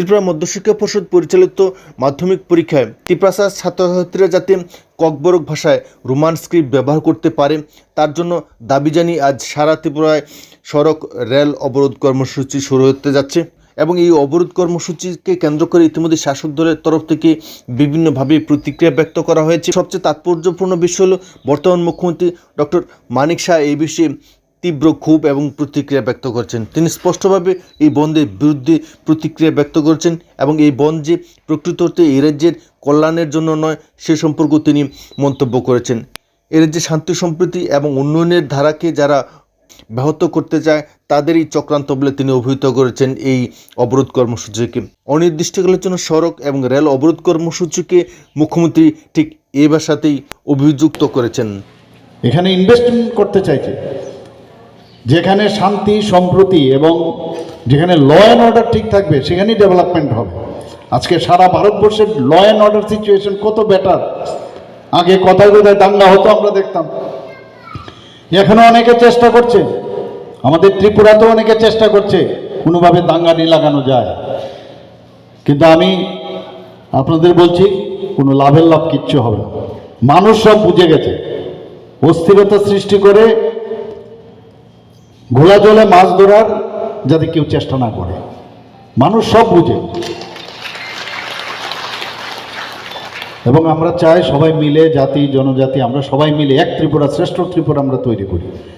ত্রিপুরা মধ্যশিক্ষা পরিষদ পরিচালিত মাধ্যমিক পরীক্ষায় ত্রিপ্রাসার ছাত্রছাত্রীরা যাতে ককবরক ভাষায় রোমান স্ক্রিপ্ট ব্যবহার করতে পারে, তার জন্য দাবি জানিয়ে আজ সারা ত্রিপুরায় সড়ক, রেল অবরোধ কর্মসূচি শুরু হতে যাচ্ছে এবং এই অবরোধ কর্মসূচিকে কেন্দ্র করে ইতিমধ্যে শাসক দলের তরফ থেকে বিভিন্নভাবে প্রতিক্রিয়া ব্যক্ত করা হয়েছে। সবচেয়ে তাৎপর্যপূর্ণ বিষয় হলো বর্তমান মুখ্যমন্ত্রী ডক্টর মানিক শাহ এই বিষয়ে তীব্র ক্ষোভ এবং প্রতিক্রিয়া ব্যক্ত করছেন। তিনি স্পষ্টভাবে এই বন্ধের বিরুদ্ধে প্রতিক্রিয়া ব্যক্ত করছেন এবং এই বন্ধ যে প্রকৃত অর্থে এই রাজ্যের কল্যাণের জন্য নয়, সে সম্পর্কেও তিনি মন্তব্য করেছেন। এ রাজ্যে শান্তি, সম্প্রীতি এবং উন্নয়নের ধারাকে যারা ব্যাহত করতে চায়, তাদেরই চক্রান্ত বলে তিনি অভিহিত করেছেন এই অবরোধ কর্মসূচিকে। অনির্দিষ্টকালের জন্য সড়ক এবং রেল অবরোধ কর্মসূচিকে মুখ্যমন্ত্রী ঠিক এ ভাষাতেই অভিযুক্ত করেছেন। এখানে ইনভেস্টমেন্ট করতে চাইছে। যেখানে শান্তি, সম্প্রতি এবং যেখানে ল অ্যান্ড অর্ডার ঠিক থাকবে, সেখানেই ডেভেলপমেন্ট হবে। আজকে সারা ভারতবর্ষের ল অ্যান্ড অর্ডার সিচুয়েশন কত বেটার আগে কথায় কোথায় দাঙ্গা হতো, আমরা দেখতাম। এখনও অনেকে চেষ্টা করছে। আমাদের ত্রিপুরাতেও অনেকে চেষ্টা করছে, কোনোভাবে দাঙ্গা নিয়ে লাগানো যায়। কিন্তু আমি আপনাদের বলছি, কোনো লাভের লাভ কিচ্ছু হবে না। মানুষ সব বুঝে গেছে। অস্থিরতা সৃষ্টি করে ঘোলা জলে মাছ ধরার যাতে কেউ চেষ্টা না করে। মানুষ সব বুঝে। এবং আমরা চাই সবাই মিলে, জাতি, জনজাতি, আমরা সবাই মিলে এক ত্রিপুরা, শ্রেষ্ঠ ত্রিপুরা আমরা তৈরি করি।